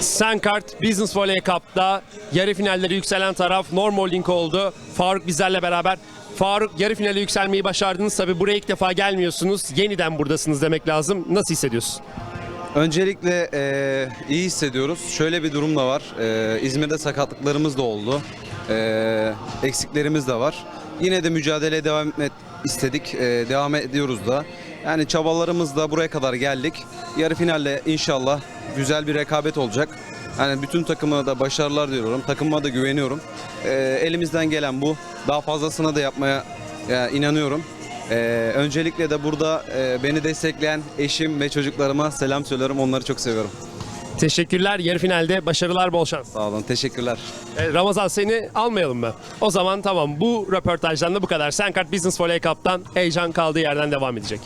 Senkart Business Volley Cup'ta yarı finalleri yükselen taraf Norm Holding oldu. Faruk bizlerle beraber. Faruk yarı finale yükselmeyi başardınız. Tabi buraya ilk defa gelmiyorsunuz. Yeniden buradasınız demek lazım. Nasıl hissediyorsun? Öncelikle eee, iyi hissediyoruz. Şöyle bir durum da var. Eee, İzmir'de sakatlıklarımız da oldu. Eee, eksiklerimiz de var. Yine de mücadeleye devam etmek istedik. Eee, devam ediyoruz da. Yani çabalarımızla buraya kadar geldik. Yarı finalle inşallah güzel bir rekabet olacak. Yani bütün takıma da başarılar diliyorum. Takımıma da güveniyorum. Eee, elimizden gelen bu. Daha fazlasını da yapmaya ya, inanıyorum. Ee, öncelikle de burada e, beni destekleyen eşim ve çocuklarıma selam söylüyorum. Onları çok seviyorum. Teşekkürler. Yarı finalde başarılar, bol şans. Sağ olun. Teşekkürler. E, Ramazan seni almayalım mı? O zaman tamam bu röportajdan da bu kadar. Senkart Business Volley Cup'tan heyecan kaldığı yerden devam edecek.